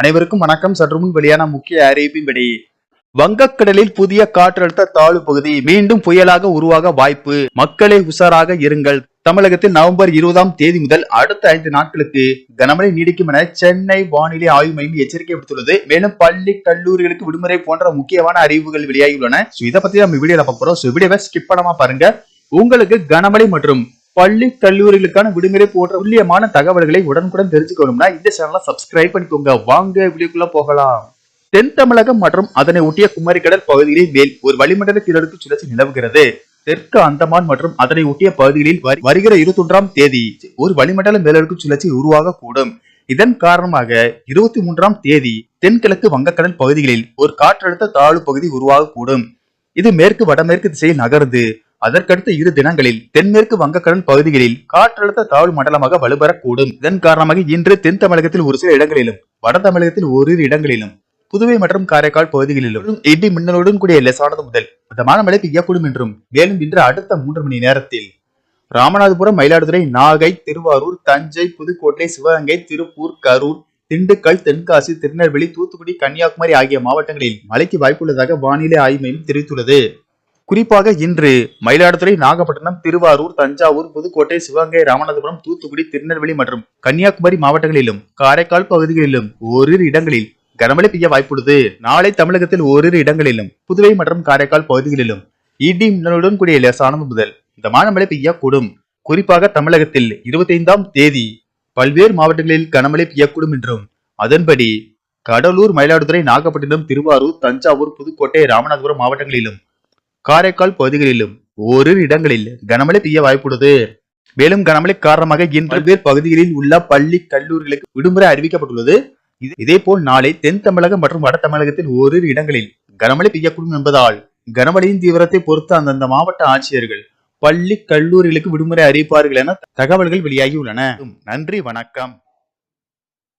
அனைவருக்கும் வணக்கம். சற்று முன் வெளியான முக்கிய அறிவிப்பின்படி வங்கக்கடலில் புதிய காற்றழுத்த தாழ்வு பகுதி மீண்டும் புயலாக உருவாக வாய்ப்பு. மக்களே உஷாராக இருங்கள். தமிழகத்தில் நவம்பர் இருபதாம் தேதி முதல் அடுத்த ஐந்து நாட்களுக்கு கனமழை நீடிக்கும் என சென்னை வானிலை ஆய்வு மையம் எச்சரிக்கை விடுத்துள்ளது. மேலும் பள்ளி கல்லூரிகளுக்கு விடுமுறை போன்ற முக்கியமான அறிவுகள் வெளியாகியுள்ளன. இதை பத்தி நம்ம வீடியோல பார்க்க போறோம். வீடியோவை ஸ்கிப் பண்ணாம பாருங்க. உங்களுக்கு கனமழை மற்றும் பள்ளி கல்லூரிகளுக்கான விடுமுறை போன்ற துல்லியமான தகவல்களை உடனுக்குடன் தெரிஞ்சுக்கணும்னா இந்த சேனலை சப்ஸ்கிரைப் பண்ணிக்கோங்க. வாங்க வீடியோக்குள்ள போகலாம். தென் தமிழகம் மற்றும் அதனை ஒட்டிய குமரிக்கடல் பகுதிகளில் மேல் ஒரு வளிமண்டல கிழக்கு சுழற்சி நிலவுகிறது. தெற்கு அந்தமான் மற்றும் அதனை ஒட்டிய பகுதிகளில் வருகிற இருபத்தொன்றாம் தேதி ஒரு வளிமண்டல மேலடுக்கு சுழற்சி உருவாகக்கூடும். இதன் காரணமாக இருபத்தி மூன்றாம் தேதி தென்கிழக்கு வங்கக்கடல் பகுதிகளில் ஒரு காற்றழுத்த தாழ்வு பகுதி உருவாகக்கூடும். இது மேற்கு வடமேற்கு திசையில் நகர்ந்து அதற்கடுத்த இரு தினங்களில் தென்மேற்கு வங்கக்கடல் பகுதிகளில் காற்றழுத்த தாழ்வு மண்டலமாக வலுப்பெறக்கூடும் இதன் காரணமாக இன்று தென் தமிழகத்தில் ஒரு சில இடங்களிலும் வட தமிழகத்தில் ஓரிரு இடங்களிலும் புதுவை மற்றும் காரைக்கால் பகுதிகளிலும் இடி மின்னலுடன் கூடிய லேசானது முதல் மிதமான மழை பெய்யக்கூடும் என்றும் மேலும் இன்று அடுத்த மூன்று மணி நேரத்தில் ராமநாதபுரம் மயிலாடுதுறை நாகை திருவாரூர் தஞ்சை புதுக்கோட்டை சிவகங்கை திருப்பூர் கரூர் திண்டுக்கல் தென்காசி திருநெல்வேலி தூத்துக்குடி கன்னியாகுமரி ஆகிய மாவட்டங்களில் மழைக்கு வாய்ப்புள்ளதாக வானிலை ஆய்வு மையம் தெரிவித்துள்ளது. குறிப்பாக இன்று மயிலாடுதுறை நாகப்பட்டினம் திருவாரூர் தஞ்சாவூர் புதுக்கோட்டை சிவகங்கை ராமநாதபுரம் தூத்துக்குடி திருநெல்வேலி மற்றும் கன்னியாகுமரி மாவட்டங்களிலும் காரைக்கால் பகுதிகளிலும் ஓரிரு இடங்களில் கனமழை பெய்ய வாய்ப்புள்ளது. நாளை தமிழகத்தில் ஓரிரு இடங்களிலும் புதுவை மற்றும் காரைக்கால் பகுதிகளிலும் இடி மின்னலுடன் கூடிய லேசானது முதல் மிதமான மழை பெய்யக்கூடும். குறிப்பாக தமிழகத்தில் இருபத்தைந்தாம் தேதி பல்வேறு மாவட்டங்களில் கனமழை பெய்யக்கூடும் என்றும் அதன்படி கடலூர் மயிலாடுதுறை நாகப்பட்டினம் திருவாரூர் தஞ்சாவூர் புதுக்கோட்டை ராமநாதபுரம் மாவட்டங்களிலும் காரைக்கால் பகுதிகளிலும் ஓரிரு இடங்களில் கனமழை பெய்ய வாய்ப்புள்ளது. மேலும் கனமழை காரணமாக இன்று பேர் பகுதிகளில் உள்ள பள்ளி கல்லூரிகளுக்கு விடுமுறை அறிவிக்கப்பட்டுள்ளது. இது- இதேபோல் நாளை தென் தமிழகம் மற்றும் வட தமிழகத்தில் ஓரிரு இடங்களில் கனமழை பெய்யக்கூடும் என்பதால் கனமழையின் தீவிரத்தை பொறுத்து அந்தந்த மாவட்ட ஆட்சியர்கள் பள்ளி கல்லூரிகளுக்கு விடுமுறை அறிவிப்பார்கள் என தகவல்கள் வெளியாகியுள்ளன. நன்றி வணக்கம்.